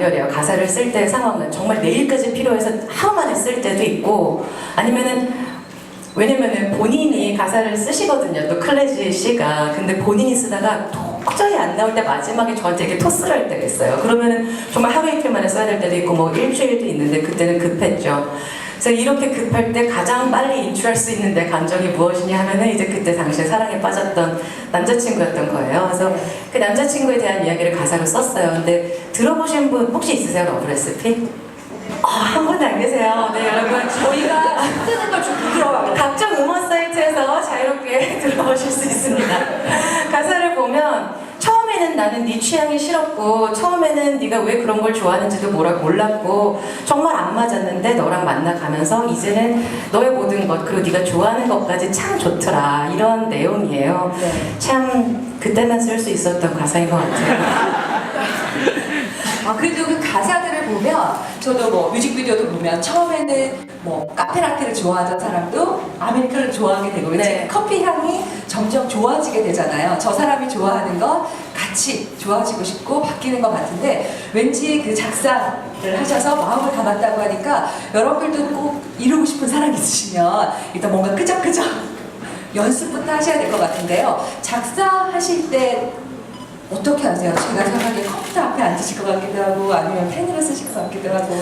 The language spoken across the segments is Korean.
별이에요. 가사를 쓸 때 상황은 정말 내일까지 필요해서 하루 만에 쓸 때도 있고 아니면은 왜냐면은 본인이 가사를 쓰시거든요. 또 클래지 씨가 근데 본인이 쓰다가 도저히 안 나올 때 마지막에 저한테 이렇게 토스를 할 때가 있어요. 그러면은 정말 하루 이틀 만에 써야 될 때도 있고 뭐 일주일도 있는데 그때는 급했죠. 그래서 이렇게 급할 때 가장 빨리 인출할 수 있는 내 감정이 무엇이냐 하면은 이제 그때 당시에 사랑에 빠졌던 남자친구였던 거예요. 그래서 그 남자친구에 대한 이야기를 가사로 썼어요. 근데 들어보신 분 혹시 있으세요? 러브 레시피? 아, 한 분도 안 계세요. 네, 여러분. 나는 네 취향이 싫었고 처음에는 네가 왜 그런 걸 좋아하는지도 뭐라 몰랐고 정말 안 맞았는데 너랑 만나가면서 이제는 너의 모든 것 그리고 네가 좋아하는 것까지 참 좋더라 이런 내용이에요. 네. 참 그때만 쓸 수 있었던 가사인 것 같아요. 아, 그래도 그 가사들을 보면 저도 뭐 뮤직비디오도 보면 처음에는 뭐 카페라테를 좋아하던 사람도 아메리카노를 좋아하게 되고 왠지 네. 커피 향이 점점 좋아지게 되잖아요. 저 사람이 좋아하는 것 같이 좋아지고 싶고 바뀌는 것 같은데 왠지 그 작사를 하셔서 마음을 담았다고 하니까 여러분들도 꼭 이루고 싶은 사랑 있으시면 일단 뭔가 끄적끄적 연습부터 하셔야 될 것 같은데요. 작사하실 때 어떻게 하세요? 제가 생각하기에 컴퓨터 앞에 앉으실 것 같기도 하고 아니면 펜으로 쓰실 것 같기도 하고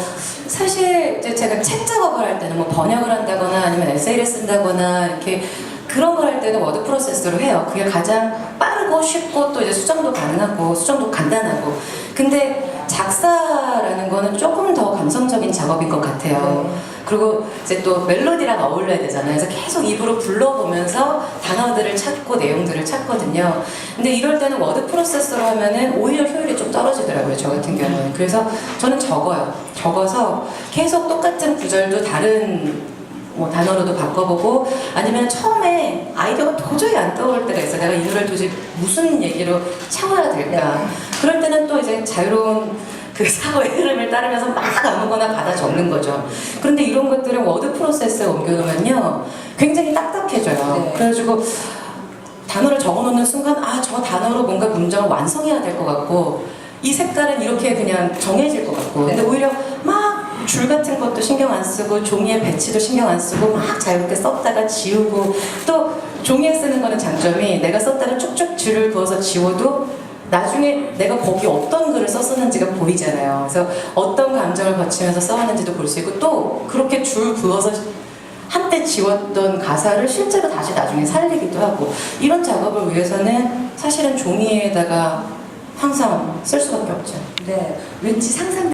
사실 제가 책 작업을 할 때는 뭐 번역을 한다거나 아니면 에세이를 쓴다거나 이렇게 그런 걸 할 때는 워드 프로세스로 해요. 그게 가장 빠 르고 쉽고 또 이제 수정도 가능하고 수정도 간단하고. 근데 작사라는 거는 조금 더 감성적인 작업인 것 같아요. 그리고 이제 또 멜로디랑 어울려야 되잖아요. 그래서 계속 입으로 불러보면서 단어들을 찾고 내용들을 찾거든요. 근데 이럴 때는 워드 프로세스로 하면은 오히려 효율이 좀 떨어지더라고요. 저 같은 경우는. 그래서 저는 적어요. 적어서 계속 똑같은 구절도 다른 뭐 단어로도 바꿔보고 아니면 처음에 아이디어가 도저히 안 떠올 때가 있어요. 내가 이 노래를 도대체 무슨 얘기로 채워야 될까. 그럴 때는 또 이제 자유로운 그 사고의 흐름을 따르면서 막 아무거나 받아 적는 거죠. 그런데 이런 것들은 워드 프로세스에 옮겨놓으면요. 굉장히 딱딱해져요. 네. 그래가지고 단어를 적어놓는 순간 아 저 단어로 뭔가 문장을 완성해야 될 것 같고 이 색깔은 이렇게 그냥 정해질 것 같고 근데 네. 오히려 막 줄 같은 것도 신경 안 쓰고 종이의 배치도 신경 안 쓰고 막 자유롭게 썼다가 지우고 또 종이에 쓰는 거는 장점이 내가 썼다가 쭉쭉 줄을 그어서 지워도 나중에 내가 거기 어떤 글을 썼었는지가 보이잖아요. 그래서 어떤 감정을 거치면서 써왔는지도 볼 수 있고 또 그렇게 줄 그어서 한때 지웠던 가사를 실제로 다시 나중에 살리기도 하고 이런 작업을 위해서는 사실은 종이에다가 항상 쓸 수밖에 없죠. 네 왠지 상상